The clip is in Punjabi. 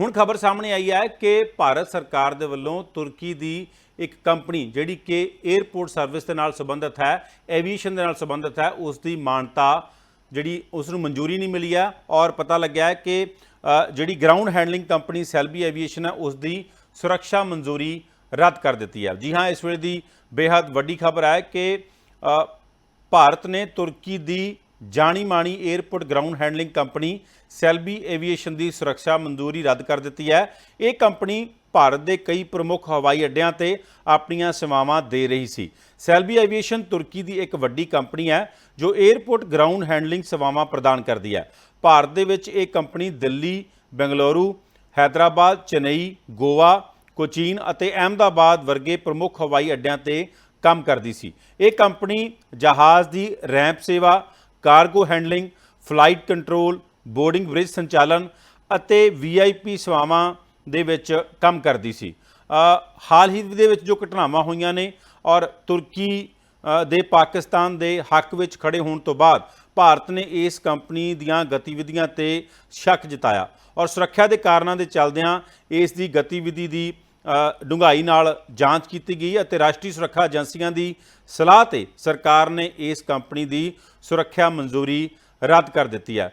ਹੁਣ ਖਬਰ ਸਾਹਮਣੇ ਆਈ ਹੈ ਕਿ ਭਾਰਤ ਸਰਕਾਰ ਦੇ ਵੱਲੋਂ ਤੁਰਕੀ ਦੀ ਇੱਕ ਕੰਪਨੀ ਜਿਹੜੀ ਕਿ 에어ਪੋਰਟ ਸਰਵਿਸ ਦੇ ਨਾਲ ਸੰਬੰਧਿਤ ਹੈ, ਐਵੀਏਸ਼ਨ ਦੇ ਨਾਲ ਸੰਬੰਧਿਤ ਹੈ ਉਸ ਦੀ ਮਾਨਤਾ ਜਿਹੜੀ ਉਸ ਨੂੰ ਮਨਜ਼ੂਰੀ ਨਹੀਂ ਮਿਲੀ ਆ ਔਰ ਪਤਾ ਲੱਗਿਆ ਕਿ ਜਿਹੜੀ ground handling company Celebi aviation ਹੈ ਉਸ ਦੀ ਸੁਰੱਖਿਆ ਮਨਜ਼ੂਰੀ ਰੱਦ ਕਰ ਦਿੱਤੀ ਹੈ। ਜੀ ਹਾਂ, ਇਸ ਵੇਲੇ ਦੀ ਬੇਹੱਦ ਵੱਡੀ ਖਬਰ ਹੈ ਕਿ ਭਾਰਤ ਨੇ ਤੁਰਕੀ ਦੀ ਜਾਣੀ ਮਾਣੀ airport ground handling company Celebi Aviation ਦੀ ਸੁਰੱਖਿਆ ਮਨਜ਼ੂਰੀ ਰੱਦ ਕਰ ਦਿੱਤੀ ਹੈ। ਇਹ ਕੰਪਨੀ ਭਾਰਤ ਦੇ ਕਈ ਪ੍ਰਮੁੱਖ ਹਵਾਈ ਅੱਡਿਆਂ ਤੇ ਆਪਣੀਆਂ ਸੇਵਾਵਾਂ ਦੇ ਰਹੀ ਸੀ। ਸੈਲਬੀ ਐਵੀਏਸ਼ਨ ਤੁਰਕੀ ਦੀ ਇੱਕ ਵੱਡੀ ਕੰਪਨੀ ਹੈ, ਜੋ 에ਅਰਪੋਰਟ ਗਰਾਊਂਡ ਹੈਂਡਲਿੰਗ ਸੇਵਾਵਾਂ ਪ੍ਰਦਾਨ ਕਰਦੀ ਹੈ। ਭਾਰਤ ਦੇ ਵਿੱਚ ਇਹ ਕੰਪਨੀ ਦਿੱਲੀ, ਬੰਗਲੁਰੂ, ਹੈਦਰਾਬਾਦ, ਚੇਨਈ, ਗੋਆ, ਕੋਚੀਨ ਅਤੇ ਅਹਿਮਦਾਬਾਦ ਵਰਗੇ ਪ੍ਰਮੁੱਖ ਹਵਾਈ ਅੱਡਿਆਂ ਤੇ ਕੰਮ ਕਰਦੀ ਸੀ। ਇਹ ਕੰਪਨੀ ਜਹਾਜ਼ ਦੀ ਰੈਂਪ ਸੇਵਾ cargo handling, flight control, boarding bridge ਸੰਚਾਲਨ ਅਤੇ ਵੀਆਈਪੀ ਸੇਵਾਵਾਂ ਦੇ ਵਿੱਚ ਕੰਮ ਕਰਦੀ ਸੀ। ਹਾਲ ਹੀ ਦੇ ਵਿੱਚ ਜੋ ਘਟਨਾਵਾਂ ਹੋਈਆਂ ਨੇ ਔਰ ਤੁਰਕੀ ਦੇ ਪਾਕਿਸਤਾਨ ਦੇ ਹੱਕ ਵਿੱਚ ਖੜੇ ਹੋਣ ਤੋਂ ਬਾਅਦ ਭਾਰਤ ਨੇ ਇਸ ਕੰਪਨੀ ਦੀਆਂ ਗਤੀਵਿਧੀਆਂ ਤੇ ਸ਼ੱਕ ਜਤਾਇਆ। ਔਰ ਸੁਰੱਖਿਆ ਦੇ ਕਾਰਨਾਂ ਦੇ ਚੱਲਦਿਆਂ ਇਸ ਦੀ ਗਤੀਵਿਧੀ ਦੀ ਅ, ਡੂੰਘਾਈ ਨਾਲ ਜਾਂਚ ਕੀਤੀ ਗਈ ਅਤੇ ਰਾਸ਼ਟਰੀ ਸੁਰੱਖਿਆ ਏਜੰਸੀਆਂ ਦੀ ਸਲਾਹ ਤੇ ਸਰਕਾਰ ਨੇ ਇਸ ਕੰਪਨੀ ਦੀ ਸੁਰੱਖਿਆ ਮਨਜ਼ੂਰੀ ਰੱਦ ਕਰ ਦਿੱਤੀ ਹੈ।